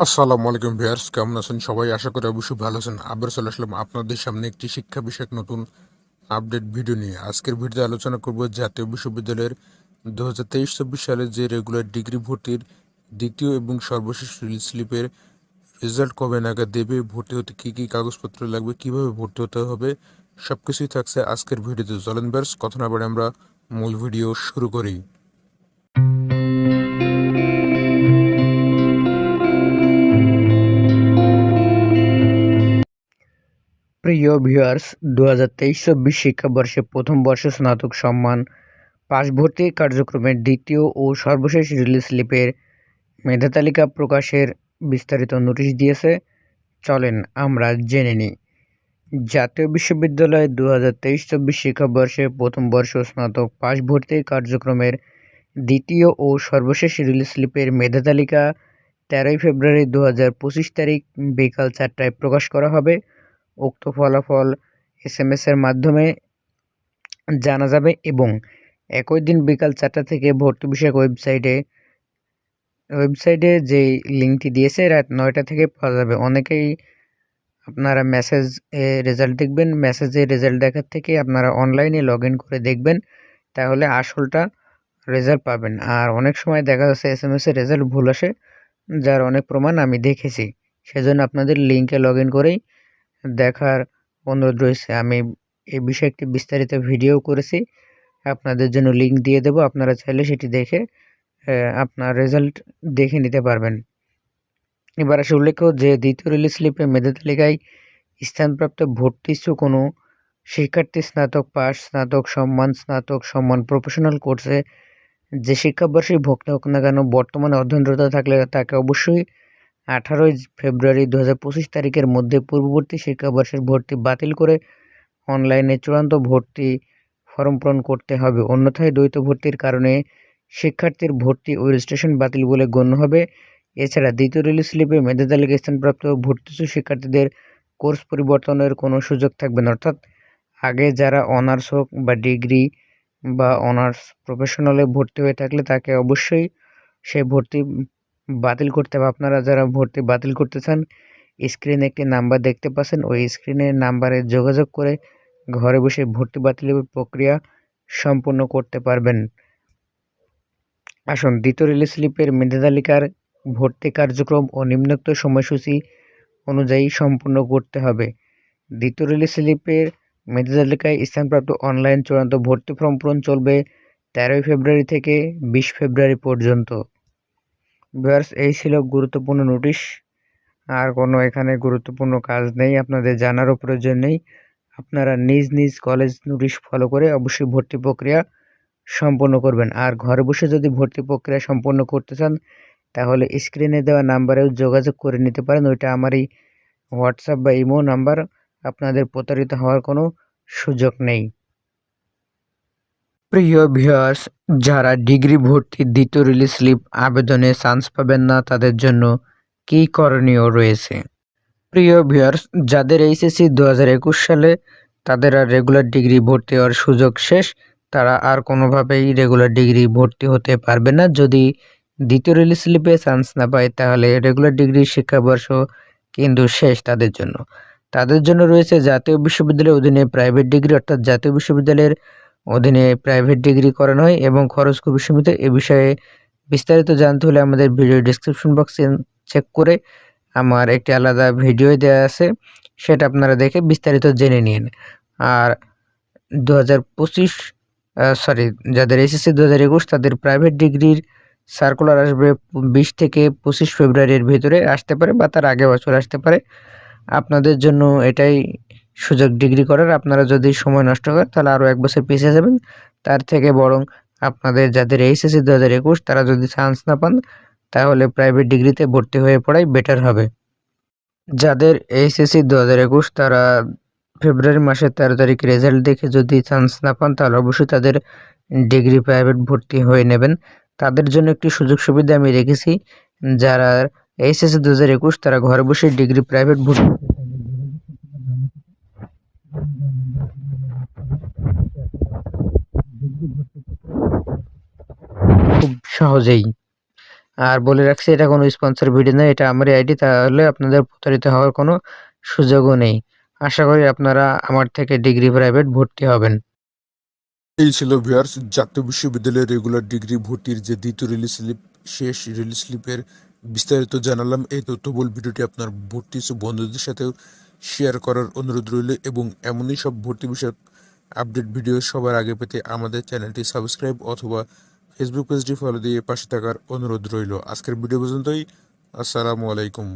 আসসালামু আলাইকুম ভিউয়ার্স, কেমন আছেন সবাই? আশা করি অবশ্যই ভালো আছেন। আবার চলে আসলাম আপনাদের সামনে একটি শিক্ষা বিষয়ক নতুন আপডেট ভিডিও নিয়ে। আজকের ভিডিওতে আলোচনা করব জাতীয় বিশ্ববিদ্যালয়ের দু হাজার তেইশ চব্বিশ সালে যে রেগুলার ডিগ্রি ভর্তির দ্বিতীয় এবং সর্বশেষ স্লিপের রেজাল্ট কবে নাগাদ দেবে, ভর্তি হতে কী কী কাগজপত্র লাগবে, কীভাবে ভর্তি হতে হবে সব কিছুই থাকছে আজকের ভিডিওতে। চলেন ভিউয়ার্স, কথা না আমরা মূল ভিডিও শুরু করি। প্রিয় ভিউয়ার্স দু হাজার তেইশ চব্বিশ শিক্ষাবর্ষে প্রথম বর্ষ স্নাতক সম্মান পাশ ভর্তি কার্যক্রমের দ্বিতীয় ও সর্বশেষ রিলিজ স্লিপের মেধা তালিকা প্রকাশের বিস্তারিত নোটিশ দিয়েছে। চলেন আমরা জেনে নিই। জাতীয় বিশ্ববিদ্যালয় দু হাজার তেইশ চব্বিশ শিক্ষাবর্ষে প্রথম বর্ষ স্নাতক পাশ ভর্তি কার্যক্রমের দ্বিতীয় ও সর্বশেষ রিলিজ স্লিপের মেধা তালিকা তেরোই ফেব্রুয়ারি দু হাজার পঁচিশ তারিখ বিকাল চারটায় প্রকাশ করা হবে। উক্ত ফলাফল এস এম এসের মাধ্যমে জানা যাবে এবং একই দিন বিকাল চারটা থেকে ভর্তি বিষয়ক ওয়েবসাইটে ওয়েবসাইটে যে লিঙ্কটি দিয়েছে রাত নয়টা থেকে পাওয়া যাবে। অনেকেই আপনারা মেসেজ রেজাল্ট দেখবেন মেসেজে রেজাল্ট দেখার থেকে আপনারা অনলাইনে লগ করে দেখবেন, তাহলে আসলটা রেজাল্ট পাবেন। আর অনেক সময় দেখা যাচ্ছে এস এম এসের রেজাল্ট ভুল আসে, যার অনেক প্রমাণ আমি দেখেছি। সেজন্য আপনাদের লিঙ্কে লগ করেই দেখার অনুরোধ রয়েছে। আমি এই বিষয়ে একটি বিস্তারিত ভিডিও করেছি। আপনাদের জন্য লিঙ্ক দিয়ে দেব। আপনারা চাইলে সেটি দেখে আপনার রেজাল্ট দেখে নিতে পারবেন। এবার আসে উল্লেখ্য যে, দ্বিতীয় রিলিজ স্লিপে মেধা তালিকায় স্থানপ্রাপ্ত ভর্তি কোনো শিক্ষার্থী, স্নাতক পাস স্নাতক সম্মান স্নাতক সম্মান প্রফেশনাল কোর্সে যে শিক্ষাবর্ষে ভর্তি হোক না কেন, বর্তমানে অধ্যয়নরত থাকলে তাকে অবশ্যই আঠারোই ফেব্রুয়ারি দু পঁচিশ তারিখের মধ্যে পূর্ববর্তী শিক্ষাবর্ষের ভর্তি বাতিল করে অনলাইনে চূড়ান্ত ভর্তি ফর্ম পূরণ করতে হবে। অন্যথায় দ্বৈত ভর্তির কারণে শিক্ষার্থীর ভর্তি ও রেজিস্ট্রেশন বাতিল বলে গণ্য হবে। এছাড়া দ্বিতীয় রিলিজ স্লিপে মেধা তালিকা স্থানপ্রাপ্ত ভর্তিচ্ছু শিক্ষার্থীদের কোর্স পরিবর্তনের কোনো সুযোগ থাকবে না। অর্থাৎ আগে যারা অনার্স হোক বা ডিগ্রি বা অনার্স প্রফেশনালে ভর্তি হয়ে থাকলে তাকে অবশ্যই সে ভর্তি বাতিল করতে হবে। আপনারা যারা ভর্তি বাতিল করতে চান স্ক্রিনে একটি নাম্বার দেখতে পাচ্ছেন। ওই স্ক্রিনের নাম্বারে যোগাযোগ করে ঘরে বসে ভর্তি বাতিলের প্রক্রিয়া সম্পূর্ণ করতে পারবেন। আসুন, দ্বিতীয় রিলিজ স্লিপের মেধা তালিকার ভর্তি কার্যক্রম ও নিম্নোক্ত সময়সূচি অনুযায়ী সম্পূর্ণ করতে হবে। দ্বিতীয় রিলিজ স্লিপের মেধা তালিকায় স্থানপ্রাপ্ত অনলাইন চূড়ান্ত ভর্তি ফর্ম পূরণ চলবে তেরোই ফেব্রুয়ারি থেকে বিশ ফেব্রুয়ারি পর্যন্ত। ভিউয়ার্স এই ছিল গুরুত্বপূর্ণ নোটিশ আর কোনো এখানে গুরুত্বপূর্ণ কাজ নেই, আপনাদের জানারও প্রয়োজন নেই। আপনারা নিজ নিজ কলেজ নোটিশ ফলো করে অবশ্যই ভর্তি প্রক্রিয়া সম্পন্ন করবেন। আর ঘরে বসে যদি ভর্তি প্রক্রিয়া সম্পন্ন করতে চান, তাহলে স্ক্রিনে দেওয়া নাম্বারেও যোগাযোগ করে নিতে পারেন। ওইটা আমারই হোয়াটসঅ্যাপ বা ইমো নাম্বার আপনাদের প্রতারিত হওয়ার কোনো সুযোগ নেই। প্রিয় ভিউয়ার্স যারা ডিগ্রি ভর্তির দ্বিতীয় রিলিজ স্লিপ আবেদনে চান্স পাবেন না, তাদের জন্য কী করণীয় রয়েছে? প্রিয় ভিউয়ার্স যাদের এইচএসসি দু হাজার একুশ সালে তাদের আর রেগুলার ডিগ্রি ভর্তি হওয়ার সুযোগ শেষ, তারা আর কোনোভাবেই রেগুলার ডিগ্রি ভর্তি হতে পারবে না। যদি দ্বিতীয় রিলিজ স্লিপে চান্স না পায়, তাহলে রেগুলার ডিগ্রি শিক্ষাবর্ষ কিন্তু শেষ তাদের জন্য। তাদের জন্য রয়েছে জাতীয় বিশ্ববিদ্যালয়ের অধীনে প্রাইভেট ডিগ্রি অর্থাৎ জাতীয় বিশ্ববিদ্যালয়ের অধীনে প্রাইভেট ডিগ্রি করানো হয় এবং খরচ খুবই সীমিত। এ বিষয়ে বিস্তারিত জানতে হলে আমাদের ভিডিও ডিসক্রিপশন বক্সে চেক করে আমার একটি আলাদা ভিডিও দেওয়া আছে, সেটা আপনারা দেখে বিস্তারিত জেনে নিন। আর দু হাজার পঁচিশ সরি যাদের এসএসসি দু হাজার একুশ, তাদের প্রাইভেট ডিগ্রির সার্কুলার আসবে বিশ থেকে পঁচিশ ফেব্রুয়ারির ভিতরে আসতে পারে বা তার আগে বছর আসতে পারে। আপনাদের জন্য এটাই সুযোগ ডিগ্রি করার, আপনারা যদি সময় নষ্ট করেন, তাহলে আরও এক বছর পিছিয়ে যাবেন। তার থেকে বরং আপনাদের যাদের এইচএসসি দু হাজার একুশ, তারা যদি চান্স না পান, তাহলে প্রাইভেট ডিগ্রিতে ভর্তি হয়ে পড়াই বেটার হবে। যাদের এইচএসসি দু হাজার একুশ, তারা ফেব্রুয়ারি মাসের তেরো তারিখ রেজাল্ট দেখে যদি চান্স না পান, তাহলে অবশ্যই তাদের ডিগ্রি প্রাইভেট ভর্তি হয়ে নেবেন। তাদের জন্য একটি সুযোগ সুবিধা আমি রেখেছি, যারা এইচএসসি দু হাজার একুশ, তারা ঘরে বসে ডিগ্রি প্রাইভেট ভর্তি সহজেই। আর বলে রাখছি, এটা কোনো স্পন্সর ভিডিও নয়, এটা আমারই আইডি তাহলে আপনাদের প্রতারিত হওয়ার কোনো সুযোগও নেই। আশা করি আপনারা আমার থেকে ডিগ্রি প্রাইভেট ভর্তি হবেন। এই ছিল ভিউয়ার্স, জাতীয় বিশ্ববিদ্যালয়ের রেগুলার ডিগ্রি ভর্তির যে দ্বিতীয় রিলিজ স্লিপ শেষ রিলিজ স্লিপের বিস্তারিত জানালাম। এই তথ্যবল ভিডিওটি আপনার ভর্তি বন্ধুদের সাথেও শেয়ার করার অনুরোধ রইল এবং এমনই সব ভর্তি বিষয়ক আপডেট ভিডিও সবার আগে পেতে আমাদের চ্যানেলটি সাবস্ক্রাইব অথবা ফেসবুক পেজটি ফলো দিয়ে পাশে থাকার অনুরোধ রইল। আজকের ভিডিও পর্যন্তই। আসসালামু আলাইকুম।